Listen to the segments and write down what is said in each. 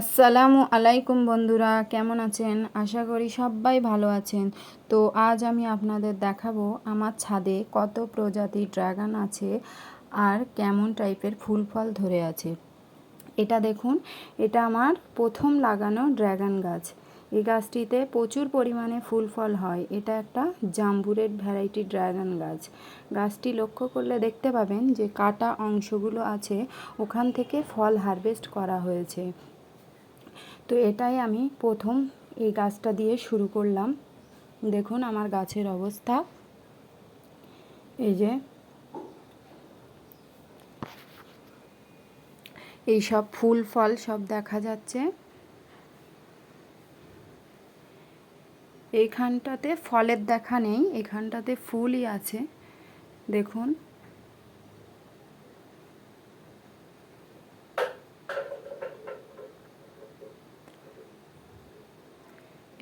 আসসালামু আলাইকুম বন্ধুরা, কেমন আছেন? আশা করি সবাই ভালো আছেন। তো আজ আমি আপনাদের দেখাবো আমার ছাদে কত প্রজাতির ড্রাগন আছে আর কেমন টাইপের ফুল ফল ধরে আছে। এটা দেখুন, এটা আমার প্রথম লাগানো ড্রাগন গাছ। এই গাছটিতে প্রচুর পরিমাণে ফুল ফল হয়। এটা একটা জাম্বুরের ভ্যারাইটি ড্রাগন গাছ। গাছটি লক্ষ্য করলে দেখতে পাবেন যে কাটা অংশগুলো আছে, ওখান থেকে ফল হারভেস্ট করা হয়েছে। তো এটাই আমি প্রথম এই গাছটা দিয়ে শুরু করলাম। দেখুন আমার গাছের অবস্থা। এই যে। এই সব ফুল, ফল সব দেখা যাচ্ছে। এইখানটাতে ফলের দেখা নেই এখানটাতে ফুলই আছে। দেখুন।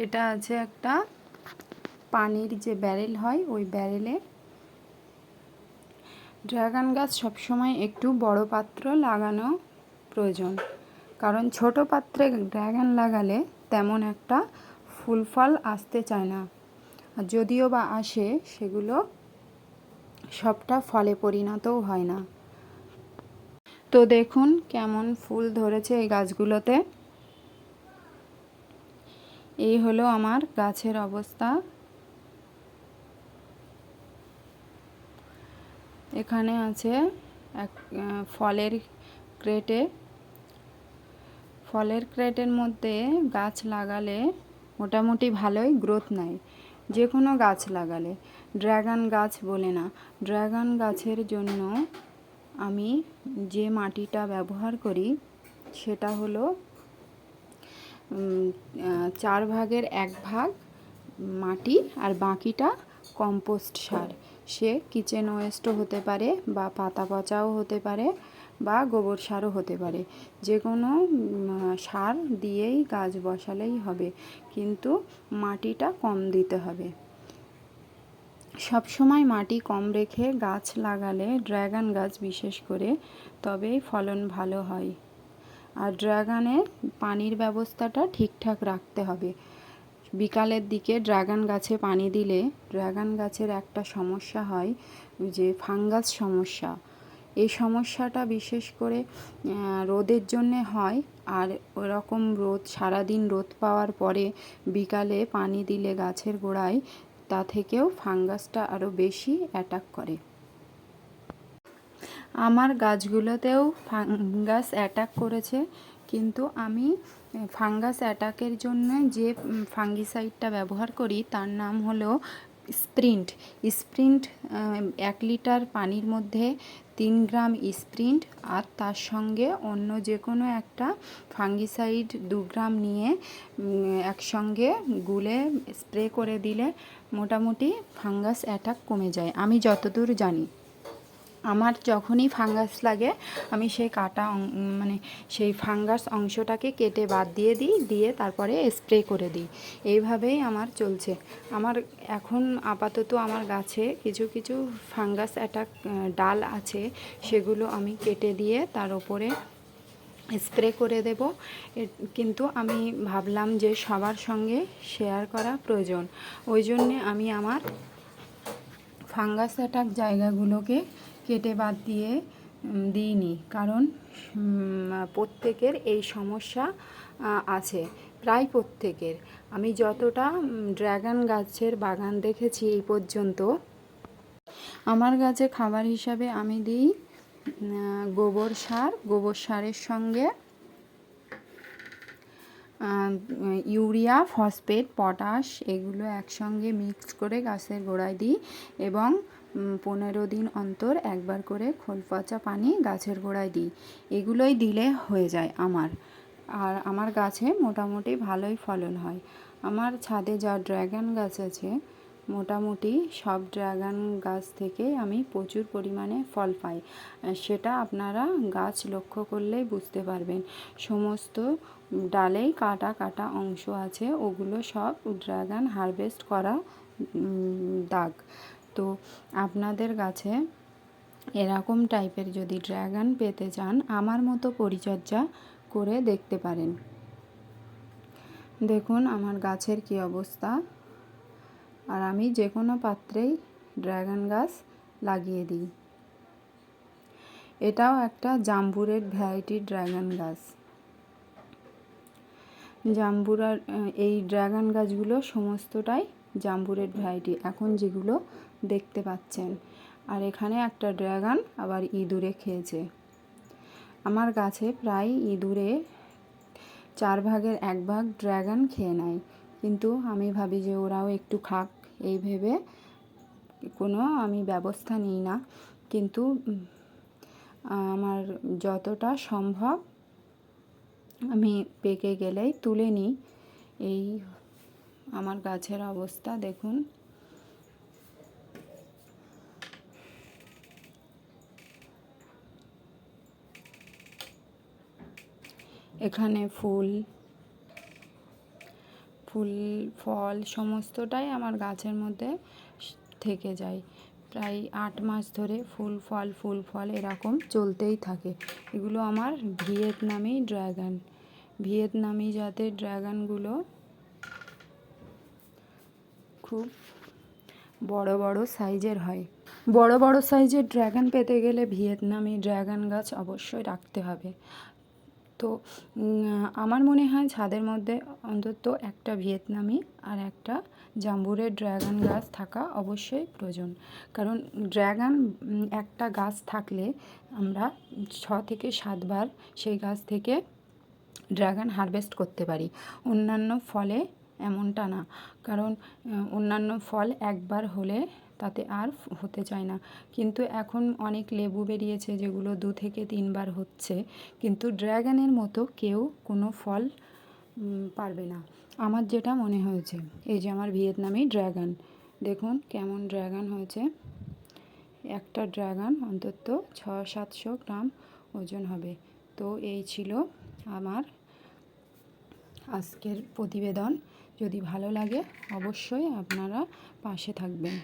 এটা আছে একটা পানির যে ব্যারেল হয়, ওই ব্যারেলে। ড্রাগন গাছ সবসময় একটু বড় পাত্র লাগানো প্রয়োজন। কারণ ছোট পাত্রে ড্রাগন লাগালে তেমন একটা ফুল ফল আসতে চায় না। যদিও বা আসে, সেগুলো সবটা ফলে পরিণতও হয় না। তো দেখুন কেমন ফুল ধরেছে এই গাছগুলোতে। এই হলো আমার গাছের অবস্থা। এখানে আছে এক ফলের ক্রেটে। ফলের ক্রেটের মধ্যে গাছ লাগালে মোটামুটি ভালোই গ্রোথ নেয়। যে কোনো গাছ লাগালে। ড্রাগন গাছ বলে না। ড্রাগন গাছের জন্য আমি যে মাটিটা ব্যবহার করি, সেটা হলো চার ভাগের এক ভাগ মাটি আর বাকিটা কম্পোস্ট সার। সে কিচেন ওয়েস্টও হতে পারে বা পাতা পচাও হতে পারে বা গোবর সারও হতে পারে। যে কোনো সার দিয়েই গাছ বসালেই হবে, কিন্তু মাটিটা কম দিতে হবে। সবসময় মাটি কম রেখে গাছ লাগালে ড্র্যাগন গাছ বিশেষ করে, তবেই ফলন ভালো হয়। আর ড্রাগনে পানির ব্যবস্থাটা ঠিকঠাক রাখতে হবে। বিকালের দিকে ড্রাগন গাছে পানি দিলে ড্রাগন গাছের একটা সমস্যা হয় যে ফাঙ্গাস সমস্যা। এই সমস্যাটা বিশেষ করে রোদের জন্যে হয় আর ওরকম রোদ, সারাদিন রোদ পাওয়ার পরে বিকালে পানি দিলে গাছের গোড়ায়, তা থেকেও ফাঙ্গাসটা আরও বেশি অ্যাটাক করে। আমার গাছগুলোতেও ফাঙ্গাস অ্যাটাক করেছে, কিন্তু আমি ফাঙ্গাস অ্যাটাকের জন্য যে ফাঙ্গিসাইডটা ব্যবহার করি, তার নাম হলো স্প্রিন্ট। স্প্রিন্ট এক লিটার পানির মধ্যে তিন গ্রাম স্প্রিন্ট আর তার সঙ্গে অন্য যে কোনো একটা ফাঙ্গিসাইড দু গ্রাম নিয়ে একসঙ্গে গুলে স্প্রে করে দিলে মোটামুটি ফাঙ্গাস অ্যাটাক কমে যায়। আমি যতদূর জানি। আমার যখনই ফাঙ্গাস লাগে, আমি সেই কাটা মানে সেই ফাঙ্গাস অংশটাকে কেটে বাদ দিয়ে দিই, দিয়ে তারপরে স্প্রে করে দিই। এইভাবেই আমার চলছে। আমার এখন আপাতত আমার গাছে কিছু কিছু ফাঙ্গাস অ্যাটাক ডাল আছে, সেগুলো আমি কেটে দিয়ে তার ওপরে স্প্রে করে দেব। কিন্তু আমি ভাবলাম যে সবার সঙ্গে শেয়ার করা প্রয়োজন। ওই জন্যে আমি আমার ফাঙ্গাস অ্যাটাক জায়গাগুলোকে কেটে বাদ দিয়ে দিইনি। কারণ প্রত্যেকের এই সমস্যা আছে। প্রায় প্রত্যেকের। আমি যতটা ড্র্যাগন গাছের বাগান দেখেছি এই পর্যন্ত, আমার গাছে খাবার হিসাবে আমি দিই গোবর সার, গোবর সারের সঙ্গে ইউরিয়া, ফসফেট, পটাশ, এগুলো একসঙ্গে মিক্স করে গাছের গোড়ায় দিই এবং পনেরো দিন অন্তর একবার করে খোল পচা পানি গাছের গোড়ায় দিই। এগুলোই দিলে হয়ে যায় আমার। আর আমার গাছে মোটামুটি ভালোই ফলন হয়। আমার ছাদে যা ড্র্যাগন গাছ আছে, মোটামুটি সব ড্রাগন গাছ থেকে আমি প্রচুর পরিমাণে ফল পাই। সেটা আপনারা গাছ লক্ষ্য করলেই বুঝতে পারবেন। সমস্ত ডালেই কাটা কাটা অংশ আছে, ওগুলো সব ড্রাগন হারভেস্ট করা দাগ। তো আপনাদের কাছে এরকম টাইপের যদি ড্রাগন পেতে চান, আমার মতো পরিচর্যা করে দেখতে পারেন। দেখুন আমার গাছের কি অবস্থা। আর আমি যে কোনো পাত্রেই ড্র্যাগন গাছ লাগিয়ে দিই। এটাও একটা জাম্বুরের ভ্যারাইটির ড্রাগন গাছ। জাম্বুরার, এই ড্রাগন গাছগুলো সমস্তটাই জাম্বুরের ভ্যারাইটি। এখন যেগুলো দেখতে পাচ্ছেন। আর এখানে একটা ড্রাগন আবার ইঁদুরে খেয়েছে। আমার গাছে প্রায় ইঁদুরে চার ভাগের এক ভাগ ড্রাগন খেয়ে নেয়। কিন্তু আমি ভাবি যে ওরাও একটু খাক, এই ভেবে কোনো আমি ব্যবস্থা নিই না। কিন্তু আমার যতটা সম্ভব আমি পেকে গেলেই তুলে নিই। এই আমার গাছের অবস্থা দেখুন। এখানে ফুল ফুল, ফল সমস্তটাই আমার গাছের মধ্যে থেকে যায়। প্রায় আট মাস ধরে ফুল, ফল ফুল, ফল এরকম চলতেই থাকে। এগুলো আমার ভিয়েতনামি ড্রাগন। ভিয়েতনামি জাতের ড্রাগনগুলো খুব বড় বড় সাইজের হয়। বড় বড় সাইজের ড্রাগন পেতে গেলে ভিয়েতনামি ড্রাগন গাছ অবশ্যই রাখতে হবে। তো আমার মনে হয় ছাদের মধ্যে অন্তত একটা ভিয়েতনামি আর একটা জাম্বুরের ড্রাগন গাছ থাকা অবশ্যই প্রয়োজন। কারণ ড্রাগন একটা গাছ থাকলে আমরা ছ থেকে সাতবার সেই গাছ থেকে ড্রাগন হারভেস্ট করতে পারি। অন্যান্য ফলে এমনটা না। কারণ অন্যান্য ফল একবার হলে তাতে আর হতে চায় না। কিন্তু এখন অনেক লেবু বেরিয়েছে যেগুলো দু থেকে তিনবার হচ্ছে। কিন্তু ড্র্যাগনের মতো কেউ কোনো ফল পারবে না। আমার যেটা মনে হয়েছে, এই যে আমার ভিয়েতনামি ড্র্যাগন দেখুন কেমন ড্র্যাগন হয়েছে। একটা ড্র্যাগন অন্তত ছ সাতশো গ্রাম ওজন হবে। তো এই ছিল আমার আজকের প্রতিবেদন। যদি ভালো লাগে অবশ্যই আপনারা পাশে থাকবেন।